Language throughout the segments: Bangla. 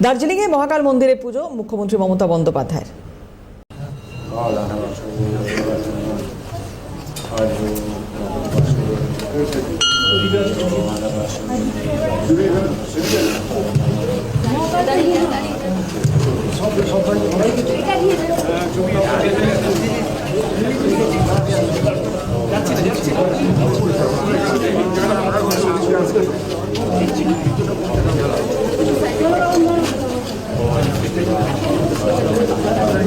দার্জিলিংয়ে মহাকাল মন্দিরে পুজো মুখ্যমন্ত্রী মমতা বন্দ্যোপাধ্যায়ের।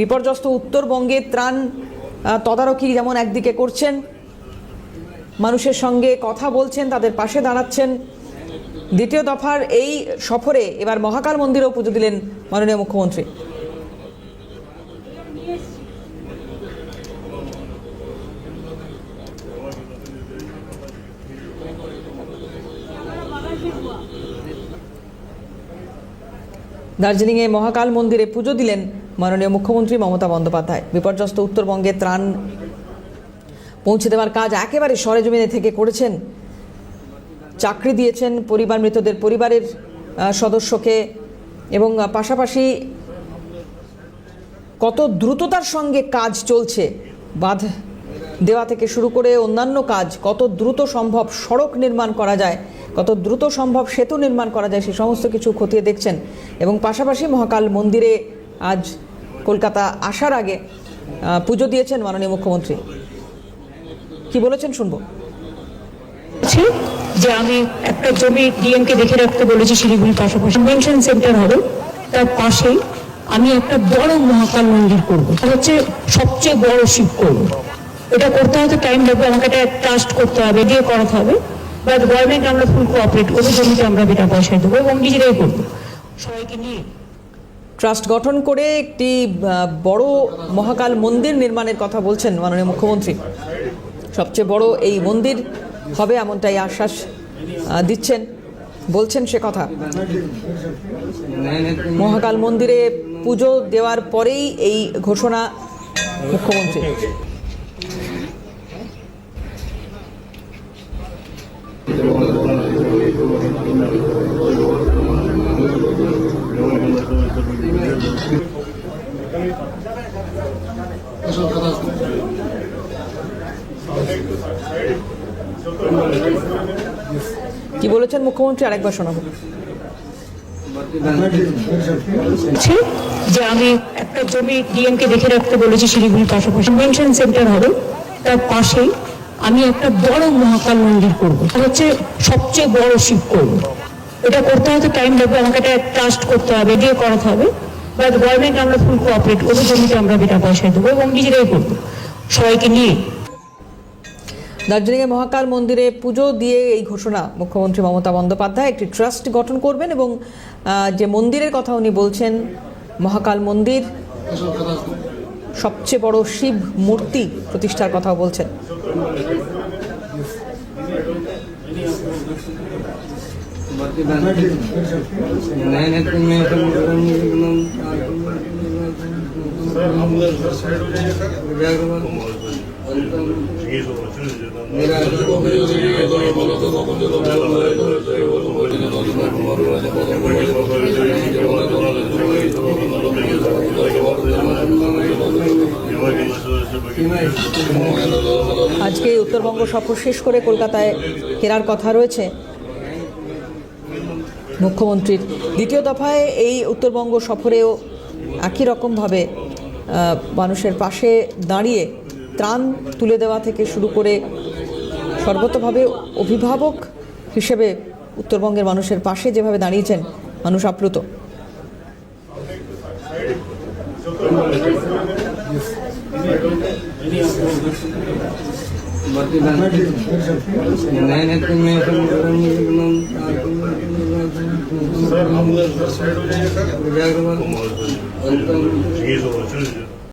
বিপর্যস্ত উত্তরবঙ্গে ত্রাণ তদারকি যেমন একদিকে করছেন, মানুষের সঙ্গে কথা বলছেন, তাদের পাশে দাঁড়াচ্ছেন। দ্বিতীয় দফার এই সফরে এবার মহাকাল মন্দিরেও পুজো দিলেন মাননীয় মুখ্যমন্ত্রী। দার্জিলিংয়ে মহাকাল মন্দিরে পুজো দিলেন মাননীয় মুখ্যমন্ত্রী মমতা বন্দ্যোপাধ্যায়। বিপর্যস্ত উত্তরবঙ্গে ত্রাণ পৌঁছে দেওয়ার কাজ একেবারে সরেজমিনে থেকে করেছেন। চাকরি দিয়েছেন পরিবার মৃতদের পরিবারের সদস্যকে এবং পাশাপাশি কত দ্রুততার সঙ্গে কাজ চলছে। বাঁধ দেওয়া থেকে শুরু করে অন্যান্য কাজ, কত দ্রুত সম্ভব সড়ক নির্মাণ করা যায়, কত দ্রুত সম্ভব সেতু নির্মাণ করা যায়, সে সমস্ত কিছু খতিয়ে দেখছেন। এবং পাশাপাশি মহাকাল মন্দিরে আজ কলকাতা আসার আগে পুজো দিয়েছেন মাননীয় মুখ্যমন্ত্রী। কি বলেছেন শুনব? যে আমি একটা জমি ডিএমকে দেখে রাখতে বলেছি শিলিগুড়ির পাশাপাশি। কনভেনশন সেন্টার হবে, তার পাশেই আমি একটা বড় মহাকাল মন্দির করব। হচ্ছে সবচেয়ে বড় শিব করব। এটা করতে হয়তো টাইম লাগবে, আমাকে এটা ট্রাস্ট করতে হবে দিয়ে করাতে হবে। বাট গভর্নমেন্ট আমরা ফুল কোঅপারেট করব জমিতে আমরা বিনা পয়সায় দেবো এবং নিজেরাই করব। সবাইকে নিয়ে ট্রাস্ট গঠন করে একটি বড় মহাকাল মন্দির নির্মাণের কথা বলছেন মাননীয় মুখ্যমন্ত্রী। সবচেয়ে বড় এই মন্দির হবে এমনটাই আশ্বাস দিচ্ছেন, বলছেন সে কথা। মহাকাল মন্দিরে পুজো দেওয়ার পরেই এই ঘোষণা মুখ্যমন্ত্রী। কি বলেছেন মুখ্যমন্ত্রী? আরেকবার শোনাবো। যে আমি একটা জমি ডিএমকে দেখে রাখতে বলেছি শিলিগুড়ির পাশাপাশি। কনভেনশন সেন্টার হবে, তার পাশেই আমি একটা বড় মহাকাল মন্দির করব। হচ্ছে সবচেয়ে বড় শিব করব। এটা করতে হয়তো টাইম লাগবে, আমাকে এটা ট্রাস্ট করতে হবে দিয়ে করাতে হবে। বাট গভর্নমেন্ট আমরা ফুল কোঅপারেট করব জমিতে আমরা বিনা দেবো এবং নিজেরাই করব। সবাইকে নিয়ে। দার্জিলিংয়ে মহাকাল মন্দিরে পুজো দিয়ে এই ঘোষণা। মুখ্যমন্ত্রী মমতা বন্দ্যোপাধ্যায় একটি ট্রাস্ট গঠন করবেন এবং যে মন্দিরের কথা উনি বলছেন, মহাকাল মন্দির সবচেয়ে বড় শিব মূর্তি প্রতিষ্ঠার কথাও বলছেন। আজকে উত্তরবঙ্গ সফর শেষ করে কলকাতায় ফেরার কথা রয়েছে। মুখ্যমন্ত্রীর। দ্বিতীয় দফায় এই উত্তরবঙ্গ সফরেও একই রকমভাবে মানুষের পাশে দাঁড়িয়ে ত্রাণ তুলে দেওয়া থেকে শুরু করে সর্বতভাবে অভিভাবক হিসেবে উত্তরবঙ্গের মানুষের পাশে যেভাবে দাঁড়িয়েছেন, মানুষ আপ্লুত। Sir, Mr. Sir, Mr. Sir, Mr. Sir,